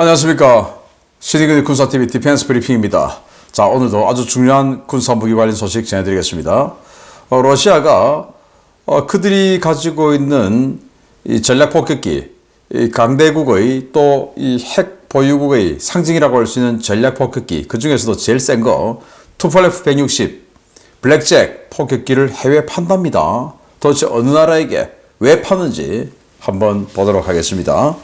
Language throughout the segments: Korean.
안녕하십니까. 시리그 군사TV 디펜스 브리핑입니다. 자, 오늘도 아주 중요한 군사 무기 관련 소식 전해드리겠습니다. 어, 러시아가 어, 그들이 가지고 있는 이 전략 폭격기, 이 강대국의 또 이 핵 보유국의 상징이라고 할 수 있는 전략 폭격기, 그 중에서도 제일 센 거, 투팔레프 160, 블랙잭 폭격기를 해외 판답니다. 도대체 어느 나라에게 왜 파는지 한번 보도록 하겠습니다.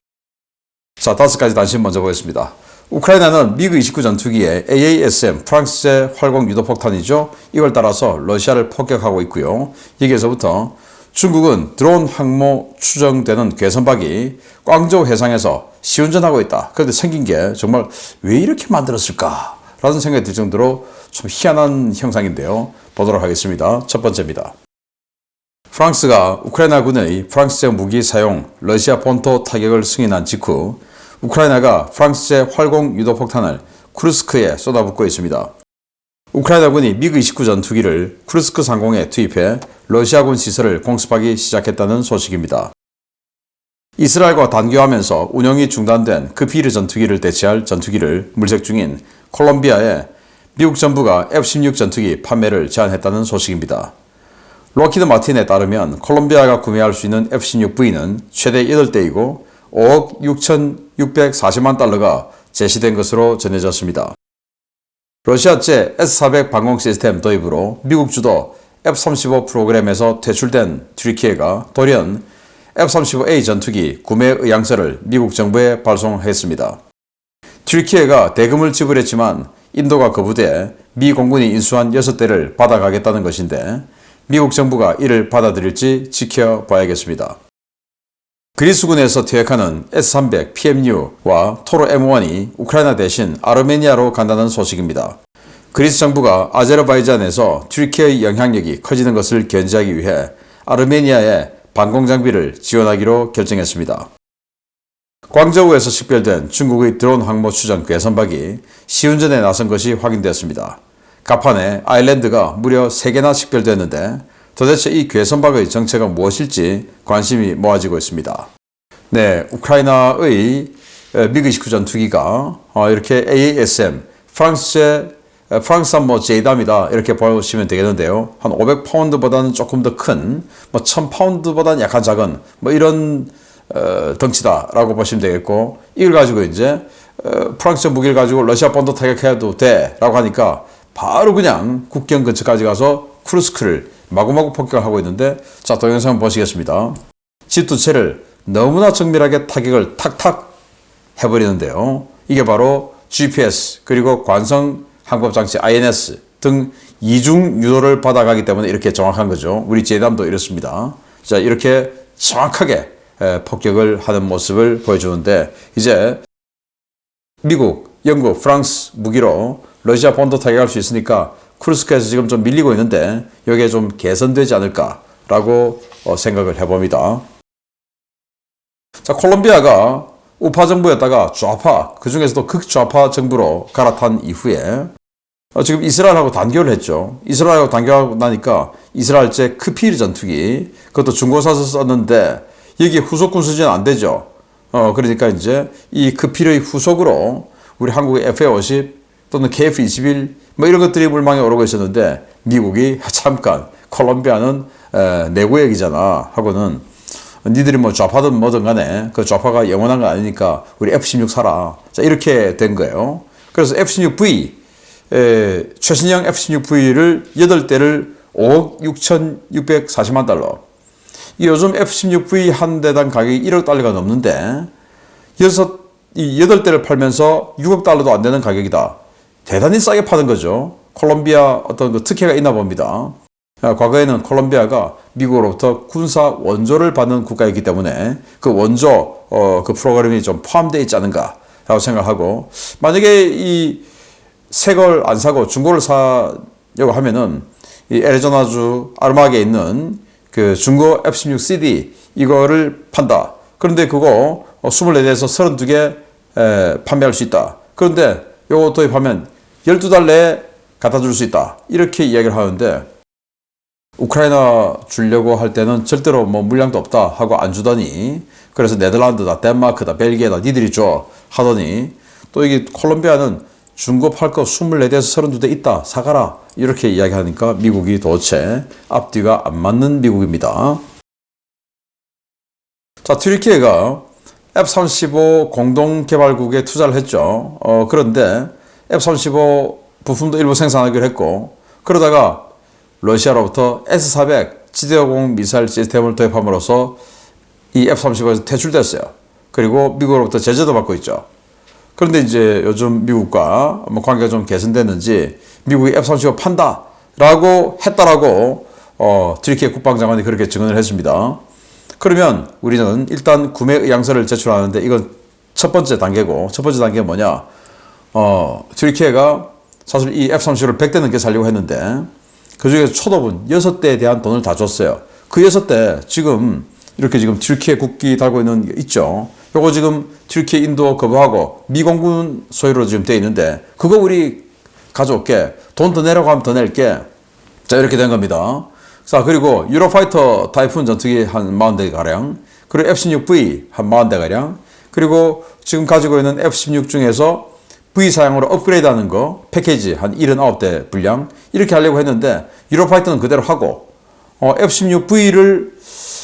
자, 다섯 가지 단신 먼저 보겠습니다. 우크라이나는 미그 29 전투기의 AASM 프랑스제 활공 유도 폭탄이죠. 이걸 따라서 러시아를 폭격하고 있고요. 여기에서부터 중국은 드론 항모 추정되는 괴선박이 광저우 해상에서 시운전하고 있다. 그런데 생긴 게 정말 왜 이렇게 만들었을까? 라는 생각이 들 정도로 좀 희한한 형상인데요. 보도록 하겠습니다. 첫 번째입니다. 프랑스가 우크라이나군의 프랑스제 무기 사용 러시아 본토 타격을 승인한 직후 우크라이나가 프랑스제 활공 유도 폭탄을 쿠르스크에 쏟아붓고 있습니다. 우크라이나군이 미그 29 전투기를 쿠르스크 상공에 투입해 러시아군 시설을 공습하기 시작했다는 소식입니다. 이스라엘과 단교하면서 운영이 중단된 그 비르 전투기를 대체할 전투기를 물색 중인 콜롬비아에 미국 정부가 F-16 전투기 판매를 제한했다는 소식입니다. 로키드 마틴에 따르면 콜롬비아가 구매할 수 있는 F-16V는 최대 8대이고 5억 6,640만 달러가 제시된 것으로 전해졌습니다. 러시아제 S-400 방공 시스템 도입으로 미국 주도 F-35 프로그램에서 퇴출된 트리키에가 돌연 F-35A 전투기 구매 의향서를 미국 정부에 발송했습니다. 트리키에가 대금을 지불했지만 인도가 거부돼 미 공군이 인수한 6대를 받아가겠다는 것인데 미국 정부가 이를 받아들일지 지켜봐야겠습니다. 그리스군에서 퇴역하는 S-300 PMU와 토로 M1이 우크라이나 대신 아르메니아로 간다는 소식입니다. 그리스 정부가 아제르바이잔에서 튀르키의 영향력이 커지는 것을 견제하기 위해 아르메니아에 방공 장비를 지원하기로 결정했습니다. 광저우에서 식별된 중국의 드론 항모 추정 괴선박이 시운전에 나선 것이 확인되었습니다. 가판에 아일랜드가 무려 3개나 식별됐는데 도대체 이 괴선박의 정체가 무엇일지 관심이 모아지고 있습니다. 네, 우크라이나의 미그 29 전투기가 어, 이렇게 AASM 프랑스제 프랑스산 뭐 제이담이다 이렇게 보시면 되겠는데요. 한 500파운드보다는 조금 더 큰, 뭐 1000파운드보다는 약간 작은 뭐 이런 어, 덩치다라고 보시면 되겠고 이걸 가지고 이제 어, 프랑스 무기를 가지고 러시아 본토 타격해도 돼라고 하니까 바로 그냥 국경 근처까지 가서 크루스크를 마구마구 폭격하고 있는데 자 동영상 보시겠습니다. 집 두 채를 너무나 정밀하게 타격을 탁탁 해버리는데요. 이게 바로 GPS 그리고 관성 항법 장치 INS 등 이중 유도를 받아가기 때문에 이렇게 정확한 거죠. 우리 제담도 이렇습니다. 자 이렇게 정확하게 폭격을 하는 모습을 보여주는데 이제 미국, 영국, 프랑스 무기로 러시아 본토 타격할 수 있으니까 쿠르스크에서 지금 좀 밀리고 있는데 여기에 좀 개선되지 않을까라고 어, 생각을 해봅니다. 자, 콜롬비아가 우파 정부였다가 좌파, 그 중에서도 극좌파 정부로 갈아탄 이후에 어, 지금 이스라엘하고 단교를 했죠. 이스라엘하고 단교하고 나니까 이스라엘제 크피르 전투기, 그것도 중고사서 썼는데 여기 후속 군수지는 안 되죠. 어, 그러니까 이제 이 크피르의 후속으로 우리 한국의 FA50 또는 KF21 뭐 이런 것들이 물망에 오르고 있었는데 미국이 잠깐 콜롬비아는 에, 내구역이잖아 하고는 니들이 뭐 좌파든 뭐든 간에 그 좌파가 영원한 건 아니니까 우리 F-16 사라. 자, 이렇게 된 거예요. 그래서 F-16V, 에, 최신형 F-16V를 8대를 5억 6,640만 달러. 이 요즘 F-16V 한 대당 가격이 1억 달러가 넘는데, 여섯, 이 8대를 팔면서 6억 달러도 안 되는 가격이다. 대단히 싸게 파는 거죠. 콜롬비아 어떤 그 특혜가 있나 봅니다. 아, 과거에는 콜롬비아가 미국으로부터 군사 원조를 받는 국가이기 때문에 그 원조 어, 그 프로그램이 좀 포함되어 있지 않은가라고 생각하고 만약에 이 새 걸 안 사고 중고를 사려고 하면은 이 애리조나주 아르마게 있는 그 중고 F16CD 이거를 판다. 그런데 그거 24대에서 32개 에, 판매할 수 있다. 그런데 요거 도입하면 12달 내에 갖다 줄 수 있다. 이렇게 이야기를 하는데 우크라이나 주려고 할 때는 절대로 뭐 물량도 없다 하고 안 주더니 그래서 네덜란드다, 덴마크다, 벨기에다 니들이 줘 하더니 또 이게 콜롬비아는 중고 팔 거 24대에서 32대 있다 사가라 이렇게 이야기하니까 미국이 도대체 앞뒤가 안 맞는 미국입니다. 자, 튀르키예가 F-35 공동개발국에 투자를 했죠. 어, 그런데 F-35 부품도 일부 생산하기로 했고, 그러다가 러시아로부터 S-400 지대공 미사일 시스템을 도입함으로써 이 F-35에서 퇴출됐어요. 그리고 미국으로부터 제재도 받고 있죠. 그런데 이제 요즘 미국과 뭐 관계가 좀 개선됐는지 미국이 F-35 판다 라고 했다라고 어, 트리키의 국방장관이 그렇게 증언을 했습니다. 그러면 우리는 일단 구매 의향서를 제출하는데 이건 첫 번째 단계고 첫 번째 단계가 뭐냐? 어, 트리키가 사실 이 F-35를 100대 넘게 살려고 했는데 그 중에서 초도분 6대에 대한 돈을 다 줬어요. 그 6대 지금 이렇게 지금 튀르키예 국기 달고 있는 게 있죠. 요거 지금 튀르키예 인도 거부하고 미공군 소유로 지금 돼 있는데 그거 우리 가져올게. 돈 더 내라고 하면 더 낼게. 자, 이렇게 된 겁니다. 자, 그리고 유로파이터 타이푼 전투기 한 40대 가량, 그리고 F-16V 한 40대 가량, 그리고 지금 가지고 있는 F-16 중에서 V 사양으로 업그레이드 하는 거, 패키지 한 79대 분량, 이렇게 하려고 했는데, 유로파이터는 그대로 하고, 어, F-16V를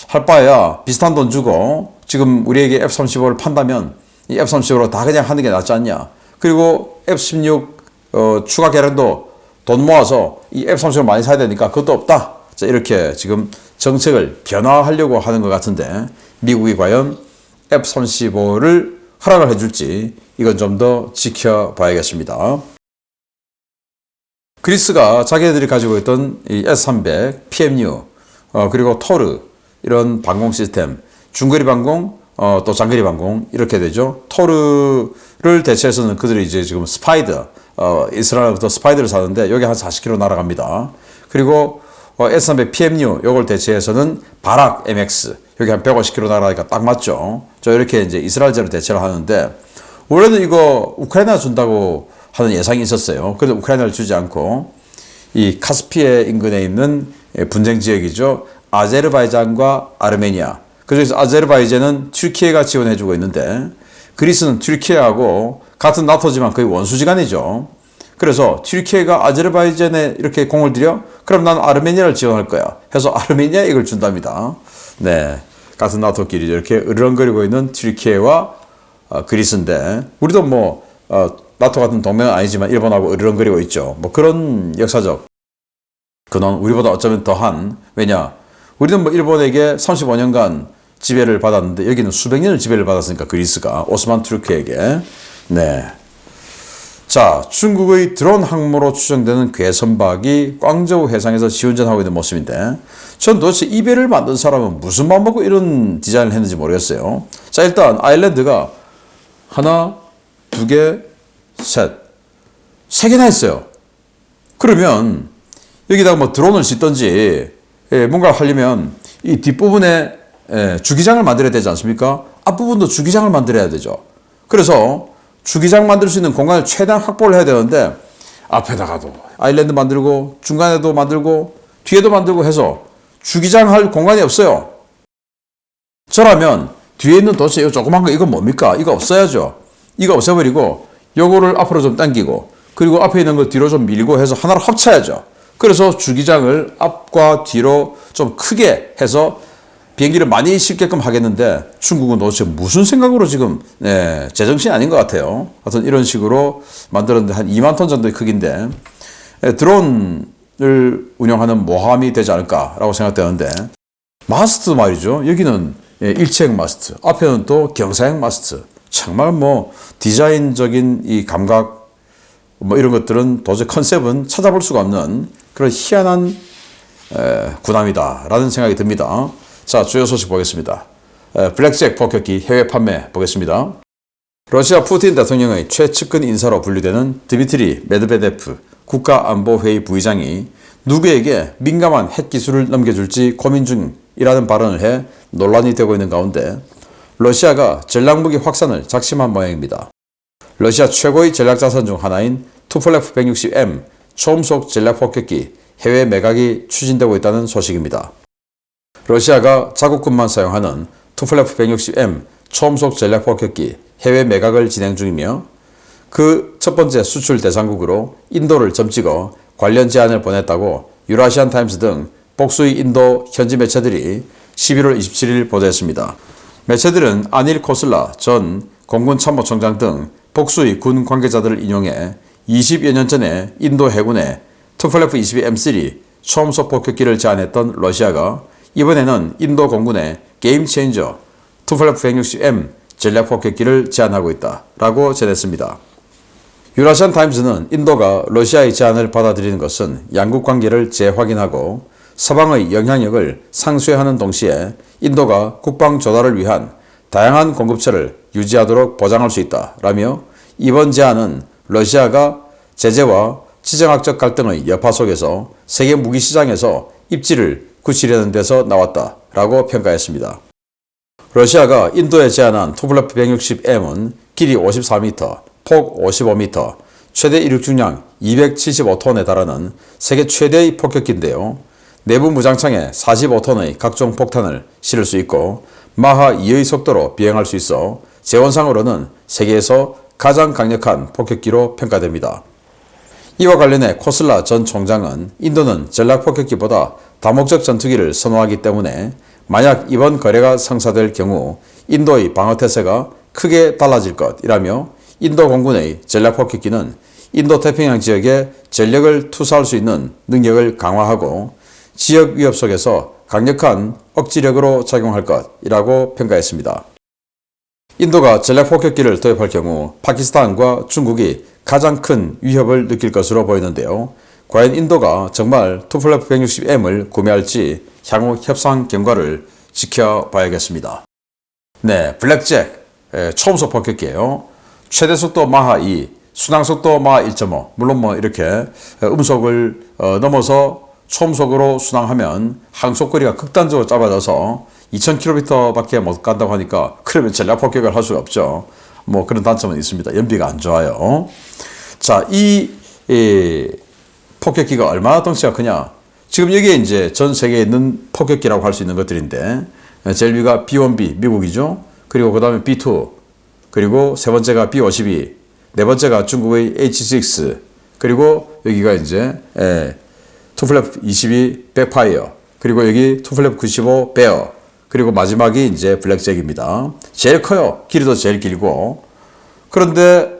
할 바에야 비슷한 돈 주고, 지금 우리에게 F-35를 판다면, 이 F-35로 다 그냥 하는 게 낫지 않냐. 그리고 F-16 어, 추가 개량도 돈 모아서 이 F-35를 많이 사야 되니까 그것도 없다. 자, 이렇게 지금 정책을 변화하려고 하는 것 같은데 미국이 과연 F-35를 허락을 해줄지 이건 좀 더 지켜봐야겠습니다. 그리스가 자기네들이 가지고 있던 이 S-300, PMU, 어, 그리고 토르 이런 방공 시스템, 중거리 방공, 어, 또 장거리 방공 이렇게 되죠. 토르를 대체해서는 그들이 이제 지금 스파이더, 어, 이스라엘부터 스파이더를 사는데 여기 한 40km 날아갑니다. 그리고 어, S300 PMU 요걸 대체해서는 바락 MX 여기 한 150km 날아가니까 딱 맞죠. 저 이렇게 이제 이스라엘제로 대체를 하는데 원래는 이거 우크라이나 준다고 하는 예상이 있었어요. 그래도 우크라이나를 주지 않고 이 카스피해 인근에 있는 예, 분쟁 지역이죠. 아제르바이잔과 아르메니아. 그중에서 아제르바이잔은 튀르키예가 지원해주고 있는데 그리스는 튀르키예하고 같은 나토지만 거의 원수지간이죠. 그래서 튀르키예가 아제르바이잔에 이렇게 공을 들여 그럼 난 아르메니아를 지원할 거야. 해서 아르메니아 이걸 준답니다. 네. 같은 나토끼리 이렇게 으르렁거리고 있는 튀르키예와 어, 그리스인데 우리도 뭐 어, 나토 같은 동맹은 아니지만 일본하고 으르렁거리고 있죠. 뭐 그런 역사적 근원 우리보다 어쩌면 더한 왜냐 우리는 뭐 일본에게 35년간 지배를 받았는데 여기는 수백 년을 지배를 받았으니까 그리스가 오스만 투르크에게 네. 자, 중국의 드론 항모로 추정되는 괴선박이 광저우 해상에서 지운전하고 있는 모습인데 전 도대체 이 배를 만든 사람은 무슨 마음 먹고 이런 디자인을 했는지 모르겠어요. 자, 일단 아일랜드가 하나, 두 개, 셋, 세 개나 했어요. 그러면 여기다가 뭐 드론을 짓든지 예, 뭔가 하려면 이 뒷부분에 예, 주기장을 만들어야 되지 않습니까? 앞부분도 주기장을 만들어야 되죠. 그래서 주기장 만들 수 있는 공간을 최대한 확보를 해야 되는데 앞에다가도 아일랜드 만들고 중간에도 만들고 뒤에도 만들고 해서 주기장 할 공간이 없어요. 저라면 뒤에 있는 도대체 이 조그만 거 이거 뭡니까? 이거 없어야죠. 이거 없애버리고 요거를 앞으로 좀 당기고 그리고 앞에 있는 걸 뒤로 좀 밀고 해서 하나로 합쳐야죠. 그래서 주기장을 앞과 뒤로 좀 크게 해서 비행기를 많이 실게끔 하겠는데 중국은 도대체 무슨 생각으로 지금 네, 제정신이 아닌 것 같아요. 하여튼 이런 식으로 만들었는데 한 2만 톤 정도의 크기인데 예, 드론 을 운영하는 모함이 되지 않을까라고 생각되는데 마스트 말이죠. 여기는 예, 일체형 마스트, 앞에는 또 경사형 마스트. 정말 뭐 디자인적인 이 감각 뭐 이런 것들은 도저히 컨셉은 찾아볼 수가 없는 그런 희한한 에, 군함이다라는 생각이 듭니다. 자, 주요 소식 보겠습니다. 에, 블랙잭 폭격기 해외 판매 보겠습니다. 러시아 푸틴 대통령의 최측근 인사로 분류되는 드미트리 메드베데프 국가안보회의 부의장이 누구에게 민감한 핵 기술을 넘겨줄지 고민 중이라는 발언을 해 논란이 되고 있는 가운데 러시아가 전략무기 확산을 작심한 모양입니다. 러시아 최고의 전략자산 중 하나인 투플렉프 160M 초음속 전략 폭격기 해외 매각이 추진되고 있다는 소식입니다. 러시아가 자국군만 사용하는 투플레프 160M 초음속 전략 폭격기 해외 매각을 진행 중이며 그 첫 번째 수출 대상국으로 인도를 점찍어 관련 제안을 보냈다고 유라시안 타임스 등 복수의 인도 현지 매체들이 11월 27일 보도했습니다. 매체들은 아닐 코슬라 전 공군 참모총장 등 복수의 군 관계자들을 인용해 20여 년 전에 인도 해군에 투플레프 22M3 초음속 폭격기를 제안했던 러시아가 이번에는 인도 공군에 게임 체인저 투플레프 160M 전략 폭격기를 제안하고 있다라고 전했습니다. 유라시안 타임즈는 인도가 러시아의 제안을 받아들이는 것은 양국 관계를 재확인하고 서방의 영향력을 상쇄하는 동시에 인도가 국방 조달을 위한 다양한 공급처를 유지하도록 보장할 수 있다 라며 이번 제안은 러시아가 제재와 지정학적 갈등의 여파 속에서 세계 무기 시장에서 입지를 굳히려는 데서 나왔다 라고 평가했습니다. 러시아가 인도에 제안한 투블레프 160M은 길이 54m, 폭 55m, 최대 이륙 중량 275톤에 달하는 세계 최대의 폭격기인데요. 내부 무장창에 45톤의 각종 폭탄을 실을 수 있고 마하 2의 속도로 비행할 수 있어 재원상으로는 세계에서 가장 강력한 폭격기로 평가됩니다. 이와 관련해 코슬라 전 총장은 인도는 전략 폭격기보다 다목적 전투기를 선호하기 때문에 만약 이번 거래가 성사될 경우 인도의 방어 태세가 크게 달라질 것이라며 인도 공군의 전략 폭격기는 인도 태평양 지역에 전력을 투사할 수 있는 능력을 강화하고 지역 위협 속에서 강력한 억지력으로 작용할 것이라고 평가했습니다. 인도가 전략 폭격기를 도입할 경우 파키스탄과 중국이 가장 큰 위협을 느낄 것으로 보이는데요. 과연 인도가 정말 투플레프 160M을 구매할지 향후 협상 경과를 지켜봐야겠습니다. 네, 블랙잭 예, 초음속 폭격기예요. 최대 속도 마하 2, 순항 속도 마하 1.5. 물론 뭐 이렇게 음속을 어, 넘어서 초음속으로 순항하면 항속거리가 극단적으로 짧아져서 2000km밖에 못 간다고 하니까 그러면 전략 폭격을 할 수가 없죠. 뭐 그런 단점은 있습니다. 연비가 안 좋아요. 자, 이, 이 폭격기가 얼마나 덩치가 크냐? 지금 여기에 이제 전 세계에 있는 폭격기라고 할 수 있는 것들인데 위가 B1B 미국이죠. 그리고 그 다음에 B2 그리고 세 번째가 B52 네 번째가 중국의 H6 그리고 여기가 이제 에, 투플랩 22 백파이어 그리고 여기 투플랩 95 베어 그리고 마지막이 이제 블랙잭입니다. 제일 커요. 길이도 제일 길고 그런데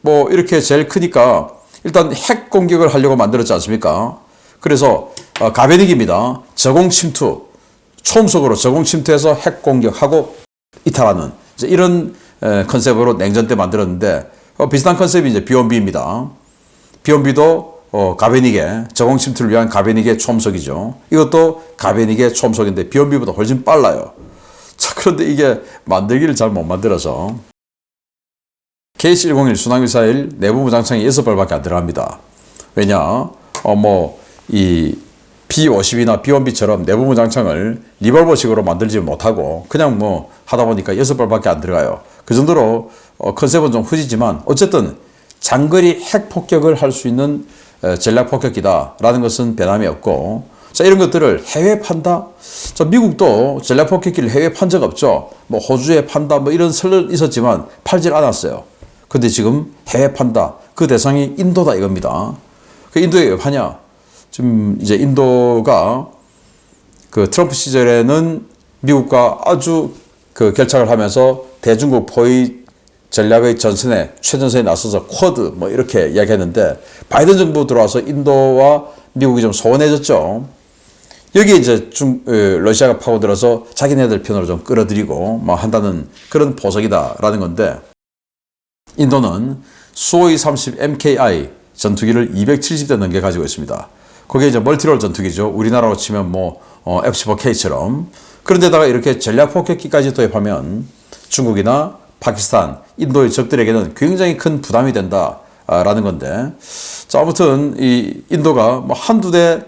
뭐 이렇게 제일 크니까 일단 핵 공격을 하려고 만들었지 않습니까? 그래서 어, 가베닉입니다. 저공 침투 초음속으로 저공 침투해서 핵 공격하고 이탈하는 이런 컨셉으로 냉전 때 만들었는데 어, 비슷한 컨셉이 이제 비온비입니다. 비온비도 어, 가베닉의 저공 침투를 위한 가베닉의 초음속이죠. 이것도 가베닉의 초음속인데 비온비보다 훨씬 빨라요. 자, 그런데 이게 만들기를 잘 못 만들어서 KC-101 순항미사일 내부 무장창이 6발밖에 안 들어갑니다. 왜냐? 어, 뭐, 이 B-50이나 B-1B처럼 내부 무장창을 리볼버식으로 만들지 못하고 그냥 뭐 하다 보니까 6발밖에 안 들어가요. 그 정도로 어, 컨셉은 좀 후지지만 어쨌든 장거리 핵 폭격을 할 수 있는 전략 폭격기다라는 것은 변함이 없고 자 이런 것들을 해외 판다. 자 미국도 전략 폭격기를 해외 판 적 없죠. 뭐 호주에 판다 뭐 이런 설은 있었지만 팔질 않았어요. 근데 지금 해외 판다. 그 대상이 인도다 이겁니다. 그 인도에 왜 파냐? 지금 이제 인도가 그 트럼프 시절에는 미국과 아주 그 결착을 하면서 대중국 포위 전략의 전선에 최전선에 나서서 쿼드 뭐 이렇게 이야기했는데 바이든 정부 들어와서 인도와 미국이 좀 소원해졌죠. 여기 이제 중 어, 러시아가 파고들어서 자기네들 편으로 좀 끌어들이고 뭐 한다는 그런 보석이다라는 건데 인도는 수호이 30 MKI 전투기를 270대 넘게 가지고 있습니다. 그게 이제 멀티롤 전투기죠. 우리나라로 치면 뭐 어, F-15K처럼 그런데다가 이렇게 전략 폭격기까지 도입하면 중국이나 파키스탄, 인도의 적들에게는 굉장히 큰 부담이 된다 라는 건데 자 아무튼 이 인도가 뭐 한두 대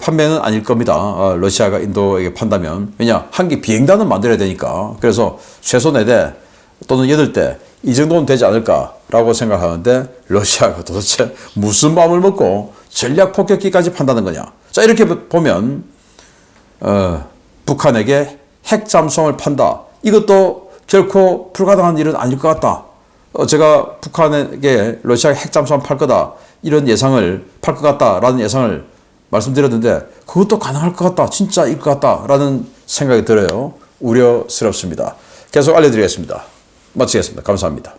판매는 아닐 겁니다. 어, 러시아가 인도에게 판다면 왜냐 한개 비행단은 만들어야 되니까 그래서 최소 4대 또는 8대 이 정도는 되지 않을까라고 생각하는데 러시아가 도대체 무슨 마음을 먹고 전략 폭격기까지 판다는 거냐? 자 이렇게 보면 어, 북한에게 핵 잠수함을 판다. 이것도 결코 불가능한 일은 아닐 것 같다. 어, 제가 북한에게 러시아가 핵 잠수함 팔 거다. 이런 예상을 팔 것 같다라는 예상을 말씀드렸는데 그것도 가능할 것 같다. 진짜일 것 같다라는 생각이 들어요. 우려스럽습니다. 계속 알려드리겠습니다. 마치겠습니다. 감사합니다.